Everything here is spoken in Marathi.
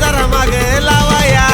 जरा मागे लावा या